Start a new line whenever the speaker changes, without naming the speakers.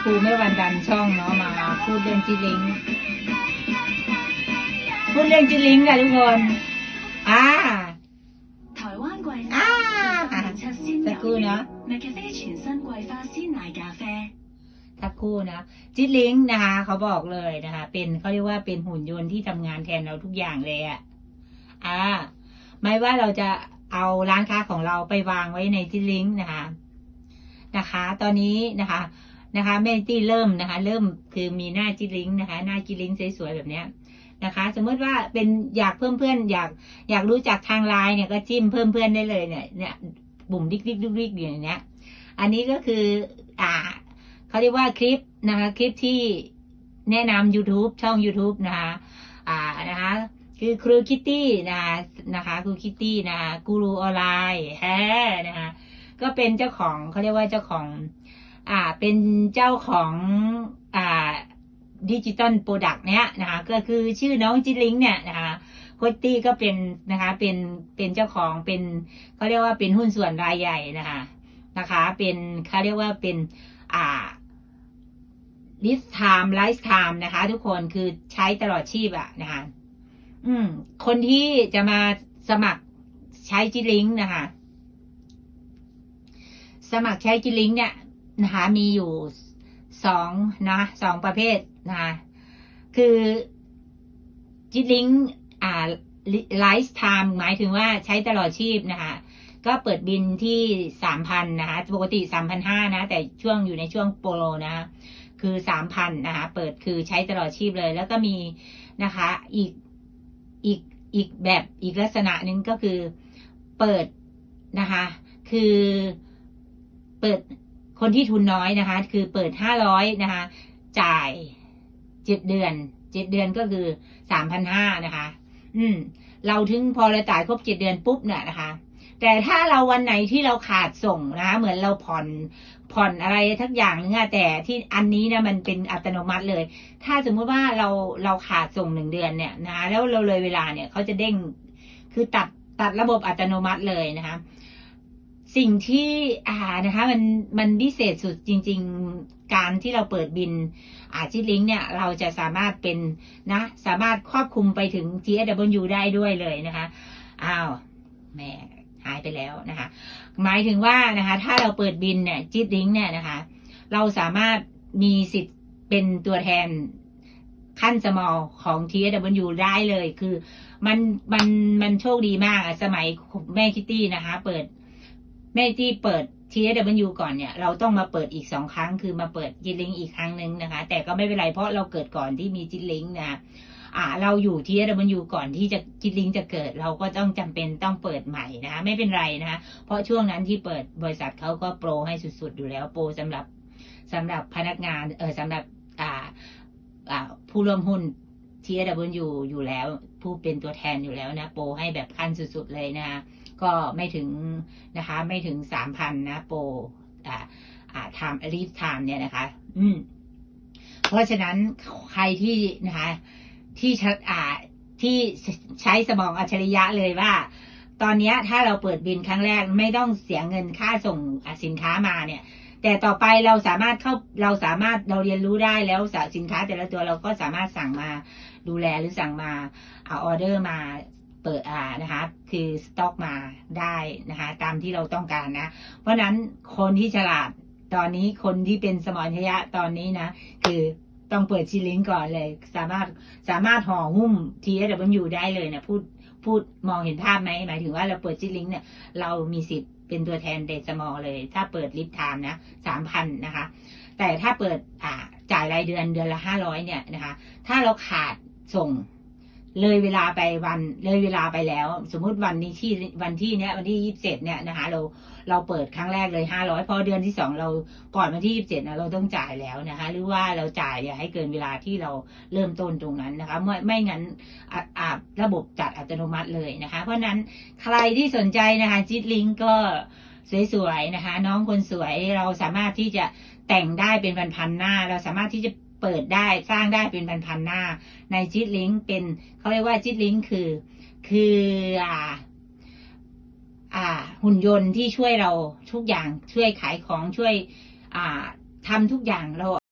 ครูไม่วันดันช่องเนาะมาพูดเรื่องจิลิงพูดเรื่องจิลิงค่ะทุกคนอ่า
อ่า
สักครู่
เนาะ
สักครู่นะจิลิงนะคะ เขาบอกเลยนะคะ เป็นเขาเรียกว่าเป็นหุ่นยนต์ที่ทำงานแทนเราทุกอย่างเลยอะอ่า ไม่ว่าเราจะเอาร้านค้าของเราไปวางไว้ในจิลิงนะคะ นะคะ ตอนนี้นะคะ นะคะแม่ตี้เริ่มนะคะ เริ่มคือมีหน้าจิลิงนะคะ หน้าจิลิงสวยๆแบบเนี้ยนะคะ สมมติว่าเป็นอยากเพิ่มเพื่อนอยากอยากรู้จักทางไลน์เนี่ยก็จิ้มเพิ่มเพื่อนได้เลยเนี่ยเนี่ยปุ่มดิ๊กดิ๊กดิ๊กดิ๊กอยู่ในเนี้ย อันนี้ก็คืออ่าเขาเรียกว่าคลิปนะคะคลิปที่แนะนำ YouTube ช่อง YouTube นะคะอ่านะคะคือครูคิตตี้นะคะนะคะครูคิตตี้นะคะกูรูออนไลน์แฮนะคะก็เป็นเจ้าของเขาเรียกว่าเจ้าของ อ่าเป็นเจ้าของอ่าดิจิตอลโปรดักต์เนี้ยนะคะก็คือชื่อน้องจิลิงเนี่ยนะคะโคตี้ก็เป็นนะคะเป็นเป็นเจ้าของเป็นเขาเรียกว่าเป็นหุ้นส่วนรายใหญ่นะคะนะคะเป็นเขาเรียกว่าเป็นอ่าลิสไทม์ไลฟ์ไทม์นะคะ ทุกคนคือใช้ตลอดชีพอะนะคะอืม คนที่จะมาสมัครใช้จิลิงนะคะ สมัครใช้จิลิงเนี่ย นะคะมีอยู่สองนะสองประเภทนะคะคือจิตลิงอ่าไลฟ์ไทม์หมายถึงว่าใช้ตลอดชีพนะคะก็เปิดบินที่สามพันนะคะปกติสามพันห้านะ แต่ช่วงอยู่ในช่วงโปรนะคะคือสามพันนะคะเปิดคือใช้ตลอดชีพเลย แล้วก็มีนะคะอีกอีกอีกแบบอีกลักษณะหนึ่งก็คือเปิดนะคะ คือเปิด คนที่ทุนน้อยนะคะ คือเปิดห้าร้อยนะคะ จ่ายเจ็ดเดือนเจ็ดเดือนก็คือสามพันห้านะคะ อืม เราถึงพอเราจ่ายครบเจ็ดเดือนปุ๊บเนี่ยนะคะ แต่ถ้าเราวันไหนที่เราขาดส่งนะคะ เหมือนเราผ่อนผ่อนอะไรทักอย่างนึงอะแต่ที่อันนี้นะมันเป็นอัตโนมัติเลย ถ้าสมมติว่าเราเราขาดส่งหนึ่งเดือนเนี่ยนะคะแล้วเราเลยเวลาเนี่ยเขาจะเด้งคือตัดตัดระบบอัตโนมัติเลยนะคะ สิ่งที่อ่านะคะมันมันพิเศษสุดจริง ๆ การที่เราเปิดบินอาจิลิงเนี่ย เราจะสามารถเป็นนะ สามารถครอบคลุมไปถึง TSW ได้ด้วยเลยนะคะอ้าวแม่หายไปแล้วนะคะ หมายถึงว่านะคะ ถ้าเราเปิดบินเนี่ยจิลิงเนี่ยนะคะ เราสามารถมีสิทธิ์เป็นตัวแทนขั้น small ของ TSW ได้เลยคือ มันมันมันโชคดีมากอะสมัยแม่คิตตี้นะคะ เปิด แม่ที่เปิด TSW ก่อนเนี่ย เราต้องมาเปิดอีกสองครั้ง คือมาเปิดจิลิงอีกครั้งหนึ่งนะคะ แต่ก็ไม่เป็นไรเพราะเราเกิดก่อนที่มีจิลิงนะอ่าเราอยู่ TSW ก่อนที่จะจิลิงจะเกิด เราก็ต้องจำเป็นต้องเปิดใหม่นะคะ ไม่เป็นไรนะคะ เพราะช่วงนั้นที่เปิดบริษัทเขาก็โปรให้สุดๆอยู่แล้วโปรสำหรับสำหรับพนักงานเออสำหรับอ่าอ่าผู้ร่วมหุ้น TSW อยู่แล้วผู้เป็นตัวแทนอยู่แล้วนะโปรให้แบบขั้นสุดๆเลยนะคะก็ไม่ถึงนะคะไม่ถึงสามพันนะโปรอ่าอ่าไทม์รีฟไทม์เนี่ยนะคะ อืมเพราะฉะนั้นใครที่นะคะที่ชัดอ่าที่ใช้สมองอัจฉริยะเลยว่า ตอนนี้ถ้าเราเปิดบินครั้งแรกไม่ต้องเสียเงินค่าส่งสินค้ามาเนี่ย แต่ต่อไปเราสามารถเข้าเราสามารถเราเรียนรู้ได้แล้วสินค้าแต่ละตัวเราก็สามารถสั่งมาดูแลหรือสั่งมาเอาออเดอร์มาเปิดอ่านะคะ คือสต็อกมาได้นะคะ ตามที่เราต้องการนะ เพราะนั้นคนที่ฉลาดตอนนี้คนที่เป็นสมรรถยะตอนนี้นะ คือต้องเปิดชิลิงก่อนเลย สามารถสามารถห่อหุ้ม TSW ได้เลยนะพูดพูดมองเห็นภาพไหมหมายถึงว่าเราเปิดชิลิงเนี่ยเรามีสิทธิ์ เป็นตัวแทนเดสมอลเลย ถ้าเปิดลิฟไทม์นะสามพันนะคะ แต่ถ้าเปิดอ่าจ่ายรายเดือนเดือนละห้าร้อยเนี่ยนะคะ ถ้าเราขาดส่ง เลยเวลาไปวันเลยเวลาไปแล้ว สมมุติวันนี้ที่วันที่เนี้ยวันที่ยี่สิบเจ็ดเนี่ยนะคะเราเราเปิดครั้งแรกเลยห้าร้อยพอเดือนที่สองเราก่อนวันที่ยี่สิบเจ็ดนะเราต้องจ่ายแล้วนะคะ หรือว่าเราจ่ายอย่าให้เกินเวลาที่เราเริ่มต้นตรงนั้นนะคะไม่ไม่งั้นอาระบบจัดอัตโนมัติเลยนะคะ เพราะฉะนั้นใครที่สนใจนะคะจิตลิงก็สวยๆนะคะ น้องคนสวยเราสามารถที่จะแต่งได้เป็นพันๆหน้า เราสามารถที่จะ เปิดได้สร้างได้เป็นพันๆหน้า ในจิตลิงเป็นเขาเรียกว่าจิตลิงคือ คืออ่าอ่า หุ่นยนต์ที่ช่วยเราทุกอย่างช่วยขายของช่วย อ่าทำทุกอย่างเรา